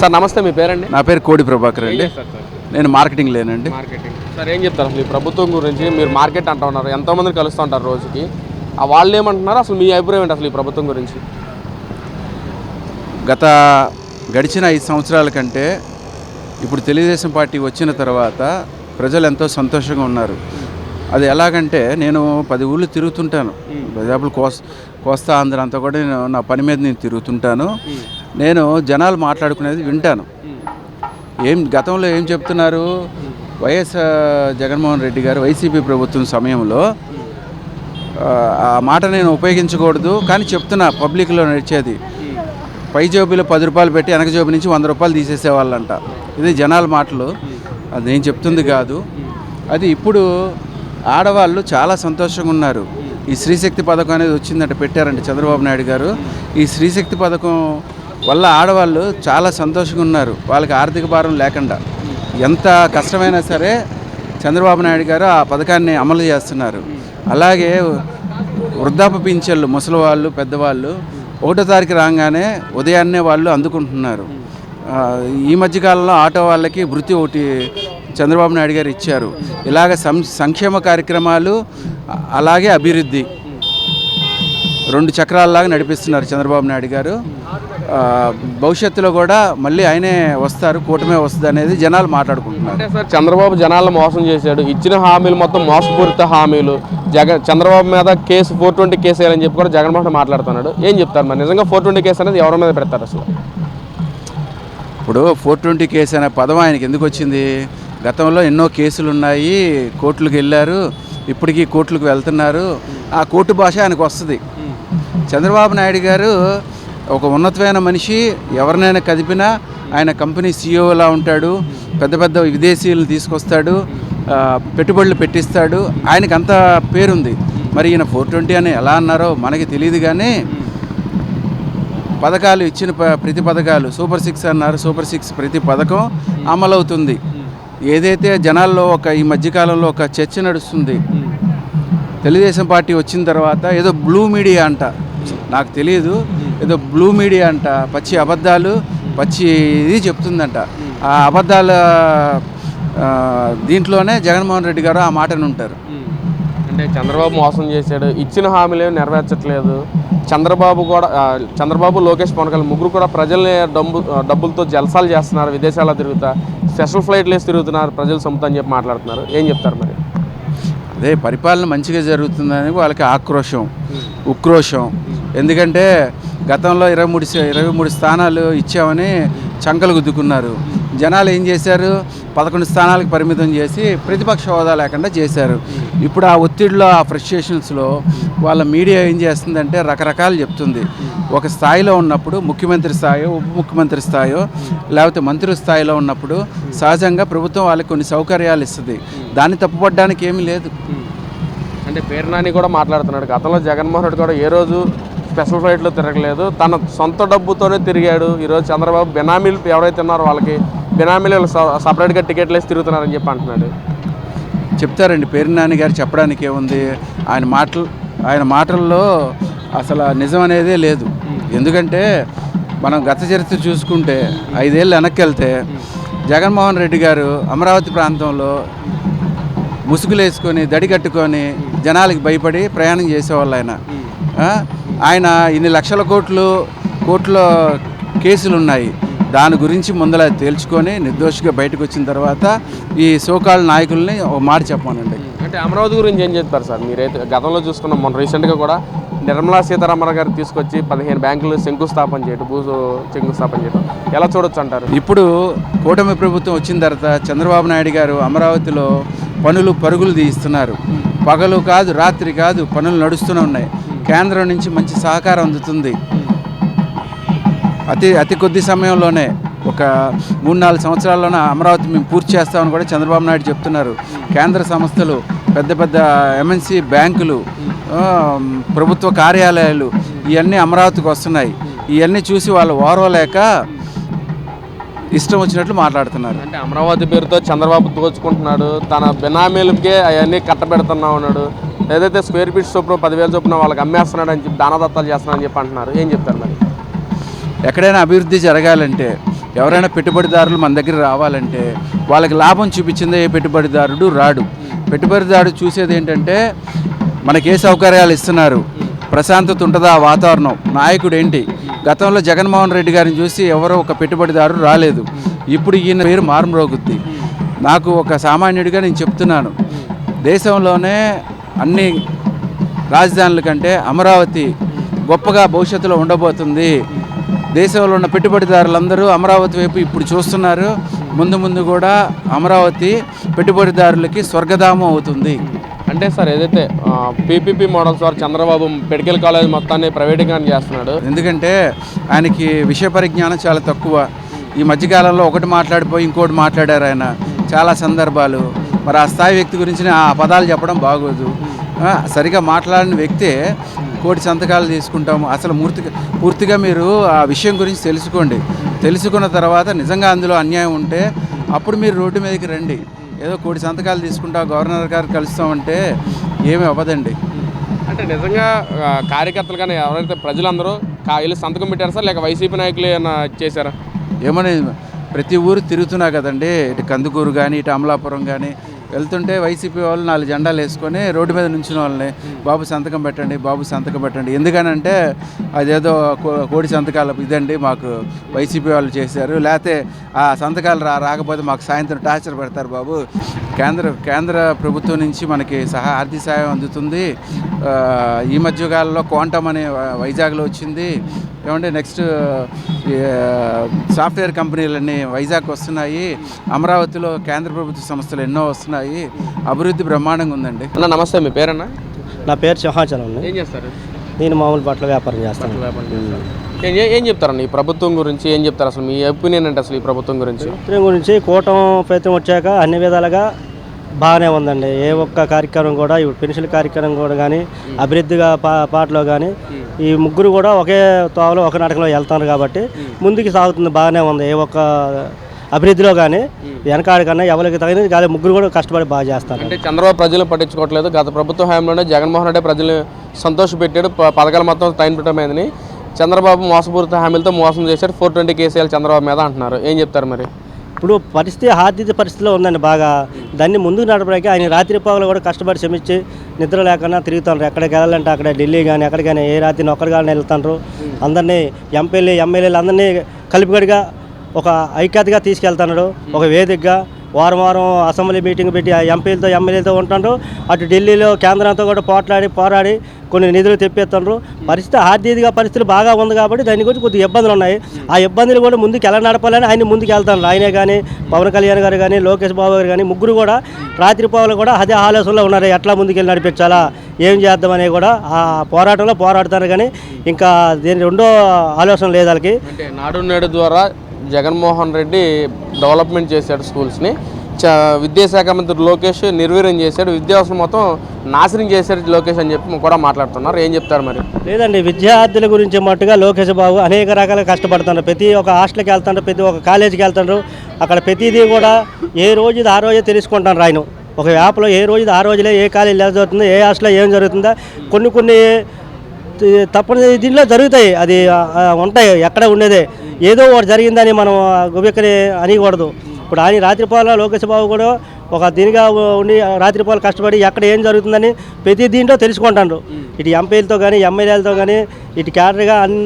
Sir నమస్తే మీ పేరండి? నా పేరు కోడి ప్రభాకర్ అండి. నేను మార్కెటింగ్ లేనండి. మార్కెటింగ్. సార్ ఏం చెప్తారు? అసలు ఈ ప్రభుత్వం గురించి మీరు మార్కెట్ అంటూ ఉన్నారు. ఎంతో మందిని కలుస్తూ ఉంటారు రోజుకి. ఆ వాళ్ళు ఏమంటున్నారు? అసలు మీ అభిప్రాయం ఏంటి అసలు ఈ ప్రభుత్వం గురించి? గత గడిచిన ఐదు సంవత్సరాల కంటే ఇప్పుడు తెలుగుదేశం పార్టీ వచ్చిన తర్వాత ప్రజలు ఎంతో సంతోషంగా ఉన్నారు. అది ఎలాగంటే నేను పది ఊళ్ళు తిరుగుతుంటాను. దాదాపు కోస్ కోస్తా ఆంధ్ర అంతా కూడా నేను నా పని మీద నేను తిరుగుతుంటాను. నేను జనాలు మాట్లాడుకునేది వింటాను. ఏం గతంలో ఏం చెప్తున్నారు? వైఎస్ జగన్మోహన్ రెడ్డి గారు వైసీపీ ప్రభుత్వం సమయంలో ఆ, మాట నేను ఉపయోగించకూడదు కానీ చెప్తున్నా పబ్లిక్లో నడిచేది. పై జోబీలో పది రూపాయలు పెట్టి వెనక జోబీ నుంచి వంద రూపాయలు తీసేసేవాళ్ళంట. ఇది జనాల మాటలు. అది నేను చెప్తుంది కాదు. అది ఇప్పుడు ఆడవాళ్ళు చాలా సంతోషంగా ఉన్నారు. ఈ స్త్రీశక్తి పథకం అనేది వచ్చిందంటే పెట్టారండి చంద్రబాబు నాయుడు గారు. ఈ స్త్రీశక్తి పథకం వల్ల ఆడవాళ్ళు చాలా సంతోషంగా ఉన్నారు. వాళ్ళకి ఆర్థిక భారం లేకుండా. ఎంత కష్టమైనా సరే చంద్రబాబు నాయుడు గారు ఆ పథకాన్ని అమలు చేస్తున్నారు. అలాగే వృద్ధాప్య పింఛన్లు ముసలి వాళ్ళు పెద్దవాళ్ళు ఒకటో తారీఖు రాగానే ఉదయాన్నే వాళ్ళు అందుకుంటున్నారు. ఈ మధ్యకాలంలో ఆటో వాళ్ళకి వృత్తి ఒకటి చంద్రబాబు నాయుడు గారు ఇచ్చారు. ఇలాగ సం సంక్షేమ కార్యక్రమాలు అలాగే అభివృద్ధి. రెండు చక్రాలలాగా నడిపిస్తున్నారు చంద్రబాబు నాయుడు గారు. భవిష్యత్తులో కూడా మళ్ళీ ఆయనే వస్తారు కూటమే వస్తుంది అనేది జనాలు మాట్లాడుకుంటున్నారు. అంటే సార్ చంద్రబాబు జనాలను మోసం చేశాడు. ఇచ్చిన హామీలు మొత్తం మోసపూరిత హామీలు. జగన్ చంద్రబాబు మీద కేసు ఫోర్ ట్వంటీ కేసు వేయాలని చెప్పి కూడా జగన్మోహన్ మాట్లాడుతున్నాడు. ఏం చెప్తారు మరి? నిజంగా ఫోర్ ట్వంటీ కేసు అనేది ఎవరి మీద పెడతారు అసలు? ఇప్పుడు ఫోర్ ట్వంటీ కేసు అనే పదం ఆయనకి ఎందుకు వచ్చింది? గతంలో ఎన్నో కేసులు ఉన్నాయి కోర్టులకు వెళ్ళారు ఇప్పటికీ కోర్టులకు వెళ్తున్నారు. ఆ కోర్టు భాష ఆయనకు వస్తుంది. చంద్రబాబు నాయుడు గారు ఒక ఉన్నతమైన మనిషి ఎవరినైనా కదిపినా ఆయన కంపెనీ సీఈఓలా ఉంటాడు పెద్ద పెద్ద విదేశీయులను తీసుకొస్తాడు పెట్టుబడులు పెట్టిస్తాడు. ఆయనకి అంత పేరుంది. మరి ఈయన ఫోర్ ట్వంటీ అని ఎలా అన్నారో మనకి తెలియదు కానీ పథకాలు ఇచ్చిన ప- ప్రతి పథకాలు సూపర్ సిక్స్ అన్నారు సూపర్ సిక్స్ ప్రతి పథకం అమలవుతుంది. ఏదైతే జనాల్లో ఒక ఈ మధ్యకాలంలో ఒక చర్చ నడుస్తుంది తెలుగుదేశం పార్టీ వచ్చిన తర్వాత ఏదో బ్లూ మీడియా అంట. నాకు తెలియదు ఏదో బ్లూ మీడియా అంట పచ్చి అబద్ధాలు పచ్చి ఇది చెప్తుందంట. ఆ అబద్ధాల దీంట్లోనే జగన్మోహన్ రెడ్డి గారు ఆ మాటను ఉంటారు. అంటే చంద్రబాబు మోసం చేశాడు. ఇచ్చిన హామీలు ఏమి నెరవేర్చట్లేదు. చంద్రబాబు కూడా చంద్రబాబు లోకేష్ పవన్ కళ్యాణ్ ముగ్గురు కూడా ప్రజల్ని డబ్బు డబ్బులతో జలసాలు చేస్తున్నారు. విదేశాల్లో తిరుగుతా స్పెషల్ ఫ్లైట్లు వేసి తిరుగుతున్నారు. ప్రజలు సొంతం అని చెప్పి మాట్లాడుతున్నారు. ఏం చెప్తారు మరి? అదే పరిపాలన మంచిగా జరుగుతుందని వాళ్ళకి ఆక్రోషం ఉక్రోషం. ఎందుకంటే గతంలో ఇరవై మూడు ఇరవై మూడు స్థానాలు ఇచ్చామని చంకలు గుద్దుకున్నారు. జనాలు ఏం చేశారు? పదకొండు స్థానాలకు పరిమితం చేసి ప్రతిపక్ష హోదా లేకుండా చేశారు. ఇప్పుడు ఆ ఒత్తిడిలో ఆ ఫ్రస్ట్రేషన్స్లో వాళ్ళ మీడియా ఏం చేస్తుందంటే రకరకాలు చెప్తుంది. ఒక స్థాయిలో ఉన్నప్పుడు ముఖ్యమంత్రి స్థాయో ఉప ముఖ్యమంత్రి స్థాయో లేకపోతే మంత్రి స్థాయిలో ఉన్నప్పుడు సహజంగా ప్రభుత్వం వాళ్ళకి కొన్ని సౌకర్యాలు ఇస్తుంది. దాన్ని తప్పుపడడానికి ఏమీ లేదు. అంటే పేరు నాని కూడా మాట్లాడుతున్నాడు. గతంలో జగన్మోహన్ రెడ్డి కూడా ఏ రోజు స్పెషల్ ఫ్లైట్లో తిరగలేదు. తన సొంత డబ్బుతోనే తిరిగాడు. ఈరోజు చంద్రబాబు బెనామీలు ఎవరైతే ఉన్నారో వాళ్ళకి బెనామీలు సపరేట్గా టికెట్లు వేసి తిరుగుతున్నారని చెప్పి అంటున్నాడు. చెప్తారండి. పేరు నాని గారు చెప్పడానికి ఏముంది? ఆయన మాటలు ఆయన మాటల్లో అసలు నిజం అనేదే లేదు. ఎందుకంటే మనం గత చరిత్ర చూసుకుంటే ఐదేళ్ళు వెనక్కి వెళ్తే జగన్మోహన్ రెడ్డి గారు అమరావతి ప్రాంతంలో ముసుగులు వేసుకొని దడి కట్టుకొని జనాలకి భయపడి ప్రయాణం చేసేవాళ్ళు ఆయన? ఆయన ఇన్ని లక్షల కోట్లు కోట్ల కేసులు ఉన్నాయి. దాని గురించి ముందర తేల్చుకొని నిర్దోషిగా బయటకు వచ్చిన తర్వాత ఈ సోకాళ్ళ నాయకుల్ని ఒక మాట చెప్పానండి అంటే అమరావతి గురించి ఏం చెప్తారు సార్? మీరైతే గతంలో చూసుకున్నాం మొన్న రీసెంట్గా కూడా నిర్మలా సీతారామన్ గారు తీసుకొచ్చి పదిహేను బ్యాంకులు శంకుస్థాపన చేయడం భూ శంకుస్థాపన చేయడం ఎలా చూడొచ్చు అంటారు? ఇప్పుడు కూటమి ప్రభుత్వం వచ్చిన తర్వాత చంద్రబాబు నాయుడు గారు అమరావతిలో పనులు పరుగులు తీయిస్తున్నారు. పగలు కాదు రాత్రి కాదు పనులు నడుస్తూనే ఉన్నాయి. కేంద్రం నుంచి మంచి సహకారం అందుతుంది. అతి అతి కొద్ది సమయంలోనే ఒక మూడు నాలుగు సంవత్సరాల్లోనే అమరావతి మేము పూర్తి చేస్తామని కూడా చంద్రబాబు నాయుడు చెప్తున్నారు. కేంద్ర సంస్థలు పెద్ద పెద్ద ఎంఎన్సి బ్యాంకులు ప్రభుత్వ కార్యాలయాలు ఇవన్నీ అమరావతికి వస్తున్నాయి. ఇవన్నీ చూసి వాళ్ళు ఓర్వలేక ఇష్టం వచ్చినట్లు మాట్లాడుతున్నారు. అంటే అమరావతి పేరుతో చంద్రబాబు దోచుకుంటున్నాడు. తన బినామీలకే అవన్నీ కట్టబెడుతున్నా ఉన్నాడు ఏదైతే స్క్వేర్ ఫీట్ చొప్పున పదివేల చొప్పున వాళ్ళకి అమ్మేస్తున్నాడు అని చెప్పి దానదత్తాలు చేస్తున్నాడని చెప్పి అంటున్నారు. ఏం చెప్తారు మరి? ఎక్కడైనా అభివృద్ధి జరగాలంటే ఎవరైనా పెట్టుబడిదారులు మన దగ్గర రావాలంటే వాళ్ళకి లాభం చూపించిందే ఏ పెట్టుబడిదారుడు రాడు. పెట్టుబడిదారుడు చూసేది ఏంటంటే మనకి ఏ సౌకర్యాలు ఇస్తున్నారు? ప్రశాంతత ఉంటుందా ఆ వాతావరణం? నాయకుడు ఏంటి? గతంలో జగన్మోహన్ రెడ్డి గారిని చూసి ఎవరో ఒక పెట్టుబడిదారు రాలేదు. ఇప్పుడు ఈయన పేరు మారుమ్రోగుద్ది. నాకు ఒక సామాన్యుడిగా నేను చెప్తున్నాను. దేశంలోనే అన్ని రాజధానుల కంటే అమరావతి గొప్పగా భవిష్యత్తులో ఉండబోతుంది. దేశంలో ఉన్న పెట్టుబడిదారులందరూ అమరావతి వైపు ఇప్పుడు చూస్తున్నారు. ముందు ముందు కూడా అమరావతి పెట్టుబడిదారులకి స్వర్గధామం అవుతుంది. అంటే సార్ ఏదైతే పీపీపీ మోడల్స్ వారు చంద్రబాబు మెడికల్ కాలేజ్ మొత్తాన్ని ప్రైవేటీకరణ చేస్తున్నాడు. ఎందుకంటే ఆయనకి విషయ పరిజ్ఞానం చాలా తక్కువ. ఈ మధ్యకాలంలో ఒకటి మాట్లాడిపోయి ఇంకోటి మాట్లాడారు ఆయన. చాలా సందర్భాలు. మరి ఆ స్థాయి వ్యక్తి గురించి ఆ పదాలు చెప్పడం బాగోదు. సరిగా మాట్లాడిన వ్యక్తే కోటి సంతకాలు తీసుకుంటాము. అసలు పూర్తిగా పూర్తిగా మీరు ఆ విషయం గురించి తెలుసుకోండి. తెలుసుకున్న తర్వాత నిజంగా అందులో అన్యాయం ఉంటే అప్పుడు మీరు రోడ్డు మీదకి రండి. ఏదో కోటి సంతకాలు తీసుకుంటా గవర్నర్ గారు కలుస్తామంటే ఏమీ అవ్వదండి. అంటే నిజంగా కార్యకర్తలు కానీ ఎవరైతే ప్రజలందరూ కా వెళ్ళి సంతకం పెట్టారు సార్? లేక వైసీపీ నాయకులు ఏమైనా చేశారా? ఏమని ప్రతి ఊరు తిరుగుతున్నా కదండి. ఇటు కందుకూరు కానీ ఇటు అమలాపురం కానీ వెళ్తుంటే వైసీపీ వాళ్ళు నాలుగు జెండాలు వేసుకొని రోడ్డు మీద నుంచిన వాళ్ళని బాబు సంతకం పెట్టండి బాబు సంతకం పెట్టండి. ఎందుకనంటే అదేదో కో- కోడి సంతకాలు ఇదండి మాకు వైసీపీ వాళ్ళు చేశారు. లేకపోతే ఆ సంతకాలు రా రాకపోతే మాకు సాయంత్రం టార్చర్ పెడతారు బాబు. కేంద్ర కేంద్ర ప్రభుత్వం నుంచి మనకి సహా ఆర్థిక సాయం అందుతుంది. ఈ మధ్యకాలంలో క్వాంటమ్ అనే వైజాగ్లో వచ్చింది. ఏమంటే నెక్స్ట్ సాఫ్ట్వేర్ కంపెనీలన్నీ వైజాగ్ వస్తున్నాయి. అమరావతిలో కేంద్ర ప్రభుత్వ సంస్థలు ఎన్నో వస్తున్నాయి. అభివృద్ధి బ్రహ్మాండంగా ఉందండి. అన్న నమస్తే మీ పేరన్నా? నా పేరు సింహాచలం ఏం చేస్తారు? నేను మామూలు బట్టల వ్యాపారం చేస్తాను. ఏం చెప్తారండి ఈ ప్రభుత్వం గురించి? ఏం చెప్తారు అసలు మీ ఒపీనియన్ అంటే అసలు ఈ ప్రభుత్వం గురించి? ప్రభుత్వం గురించి కూటమి ప్రయత్నం వచ్చాక అన్ని విధాలుగా బాగానే ఉందండి. ఏ ఒక్క కార్యక్రమం కూడా ఇప్పుడు పెన్షన్ కార్యక్రమం కూడా కానీ అభివృద్ధిగా పా పాటలో కానీ ఈ ముగ్గురు కూడా ఒకే తోవలో ఒక నాటకంలో వెళ్తున్నారు కాబట్టి ముందుకు సాగుతుంది బాగానే ఉంది. ఏ ఒక్క అభివృద్ధిలో కానీ వెనకాడ కన్నా ఎవరికి తగినది కానీ ముగ్గురు కూడా కష్టపడి బాగా చేస్తారు. అంటే చంద్రబాబు ప్రజలను పట్టించుకోవట్లేదు. గత ప్రభుత్వ హయాంలోనే జగన్మోహన్ రెడ్డి ప్రజలు సంతోషపెట్టాడు ప- పథకాలు మొత్తం టైం పెట్టమైందని చంద్రబాబు మోసపూరిత హామీలతో మోసం చేశాడు. ఫోర్ ట్వంటీ కేసీఎల్ చంద్రబాబు మీద అంటున్నారు. ఏం చెప్తారు మరి? ఇప్పుడు పరిస్థితి ఆర్థిక పరిస్థితిలో ఉందండి బాగా. దాన్ని ముందుకు నడపడానికి ఆయన రాత్రి పగలు కూడా కష్టపడి శ్రమించి నిద్ర లేకుండా తిరుగుతారు ఎక్కడికి వెళ్ళాలంటే అక్కడ ఢిల్లీ కానీ ఎక్కడికైనా ఏ రాత్రి ఒక్కరు కానీ వెళ్తారు అందరినీ ఎంపీలు ఎమ్మెల్యేలు అందరినీ కలిపిగడిగా ఒక ఐక్యతగా తీసుకెళ్తున్నాడు ఒక వేదికగా వారం వారం అసెంబ్లీ మీటింగ్ పెట్టి ఆ ఎంపీలతో ఎమ్మెల్యేలతో ఉంటున్నారు అటు ఢిల్లీలో కేంద్రంతో కూడా పోట్లాడి పోరాడి కొన్ని నిధులు తెప్పిస్తున్నారు పరిస్థితి ఆర్థిక పరిస్థితులు బాగా ఉంది కాబట్టి దాని గురించి కొద్దిగా ఇబ్బందులు ఉన్నాయి. ఆ ఇబ్బందులు కూడా ముందుకు ఎలా నడపాలని ఆయన ముందుకు వెళ్తాను ఆయనే కానీ పవన్ కళ్యాణ్ గారు కానీ లోకేష్ బాబు గారు కానీ ముగ్గురు కూడా రాత్రి కూడా అదే ఆలోచనలో ఉన్నారు. ఎట్లా ముందుకెళ్ళి నడిపించాలా ఏం చేద్దామని కూడా ఆ పోరాటంలో పోరాడుతారు కానీ ఇంకా దీని రెండో ఆలోచన లేదు వాళ్ళకి. అంటే నాడు నేడు ద్వారా జగన్మోహన్ రెడ్డి డెవలప్మెంట్ చేశాడు స్కూల్స్ని. చ విద్యాశాఖ మంత్రి లోకేష్ నిర్వీర్యం చేశాడు. విద్యావసరం మొత్తం నాశనం చేశాడు లోకేష్ అని చెప్పి కూడా మాట్లాడుతున్నారు. ఏం చెప్తారు మరి? లేదండి విద్యార్థుల గురించి మట్టుగా లోకేష్ బాబు అనేక రకాలుగా కష్టపడుతున్నారు. ప్రతి ఒక్క హాస్టల్కి వెళ్తుండ్రు ప్రతి ఒక్క కాలేజీకి వెళ్తుండ్రు. అక్కడ ప్రతిదీ కూడా ఏ రోజు ఆ రోజే తెలుసుకుంటాను రాయను ఒక యాప్లో ఏ రోజు ఆ రోజులే ఏ కాలేజీ ఎలా జరుగుతుందో ఏ హాస్టల్లో ఏం జరుగుతుందో కొన్ని కొన్ని తప్పని దీనిలో జరుగుతాయి. అది ఉంటాయి ఎక్కడ ఉండేదే. ఏదో ఒకటి జరిగిందని మనం గుబెక్కని అనికూడదు. ఇప్పుడు ఆయన రాత్రిపాల లోకేష్ బాబు కూడా ఒక దీనిగా ఉండి రాత్రిపాల కష్టపడి ఎక్కడ ఏం జరుగుతుందని ప్రతి దీంట్లో తెలుసుకుంటాడు ఇటు ఎంపీలతో కానీ ఎమ్మెల్యేలతో కానీ ఇటు క్యాడర్గా అన్ని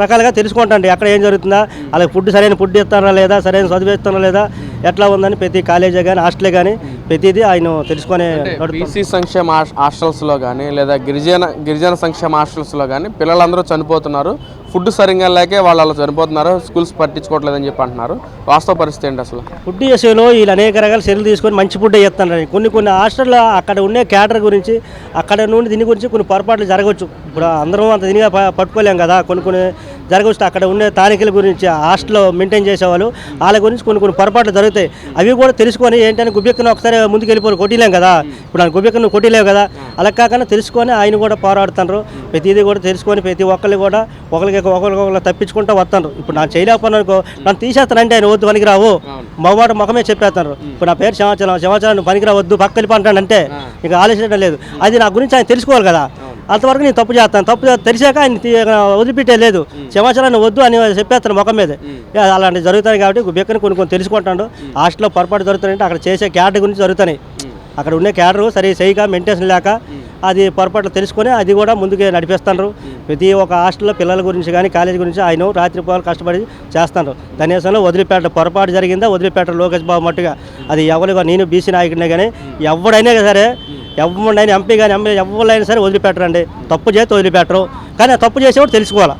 రకాలుగా తెలుసుకుంటాండి ఎక్కడ ఏం జరుగుతుందా. అలాగే ఫుడ్ సరైన ఫుడ్ ఇస్తారా లేదా సరైన చదువు ఇస్తారా లేదా ఎట్లా ఉందని ప్రతి కాలేజీ కానీ హాస్టలే కానీ ప్రతిదీ ఆయన తెలుసుకొని. బీసీ సంక్షేమ హాస్- హాస్టల్స్లో కానీ లేదా గిరిజన గిరిజన సంక్షేమ హాస్టల్స్లో కానీ పిల్లలందరూ చనిపోతున్నారు. ఫుడ్ సరిగ్గా లేకే వాళ్ళు అలా చనిపోతున్నారు స్కూల్స్ పట్టించుకోవట్లేదని చెప్పి అంటున్నారు. వాస్తవ పరిస్థితి ఏంటి అసలు? ఫుడ్ విషయంలో వీళ్ళు అనేక రకాల చర్యలు తీసుకొని మంచి ఫుడ్ చేస్తున్నారు. కొన్ని కొన్ని హాస్టల్లో అక్కడ ఉండే క్యాటర్ గురించి అక్కడ నుండి దీని గురించి కొన్ని పొరపాట్లు జరగవచ్చు. ఇప్పుడు అందరం అంత దీనిగా పట్టుకోలేం కదా. కొన్ని కొన్ని జరగవచ్చు అక్కడ ఉండే స్థానికుల గురించి హాస్టల్లో మెయింటైన్ చేసేవాళ్ళు వాళ్ళ గురించి కొన్ని కొన్ని పొరపాట్లు జరుగుతాయి. అవి కూడా తెలుసుకొని ఏంటంటే గుబ్బెక్కను ఒకసారి ముందుకు వెళ్ళిపోయి కొట్టిలేం కదా? ఇప్పుడు ఆ గుబ్బెక్కను కొట్టిలేవు కదా? అలా కాకుండా తెలుసుకొని ఆయన కూడా పోరాడుతున్నారు ప్రతిదీ కూడా తెలుసుకొని ప్రతి ఒక్కళ్ళు కూడా ఒకరికి ఒకరికొకరు తప్పించుకుంటూ వస్తున్నారు ఇప్పుడు நான் చేయలేకపోయినా అనుకో నన్ను తీసేస్తానంటే ఆయన వద్దు పనికిరావు. మగవాడు ముఖమే చెప్పేస్తున్నారు ఇప్పుడు నా పేరు సింహాచలం నువ్వు పనికిరావద్దు పక్క వెళ్ళిపో అంటాడు అంటే ఇంకా ఆలోచించడం లేదు. అది నా గురించి ఆయన తెలుసుకోవాలి కదా? అంతవరకు నేను తప్పు చేస్తాను. తప్పు తెలిసాక ఆయన వదిలిపెట్టే లేదు. క్షమాచరణ వద్దు అని చెప్పేస్తాను ముఖం మీద. ఇక అలాంటివి జరుగుతాయి కాబట్టి బెక్కని కొన్ని కొన్ని తెలుసుకుంటాడు. హాస్టల్లో పొరపాటు జరుగుతాయంటే అక్కడ చేసే క్యాటర్ గురించి జరుగుతున్నాయి అక్కడ ఉండే క్యాడరు సరి సరిగా మెయింటెన్స్ లేక అది పొరపాట్లు తెలుసుకొని అది కూడా ముందుకే నడిపిస్తారు ప్రతి ఒక్క హాస్టల్లో పిల్లల గురించి కానీ కాలేజీ గురించి ఆయన రాత్రి పోవాలి కష్టపడి చేస్తారు కనీసంలో వదిలిపేట పొరపాటు జరిగిందా? వదిలిపేట లోకేష్ బాబు మట్టుగా. అది ఎవరిగా నేను బీసీ నాయకుడినే కానీ ఎవడైనా సరే ఎవడైనా ఎంపీ కానీ ఎంపీ ఎవరైనా సరే వదిలిపెట్టరండి. తప్పు చేస్తే వదిలిపెట్టరు. కానీ ఆ తప్పు చేసేవాడు తెలుసుకోవాలి?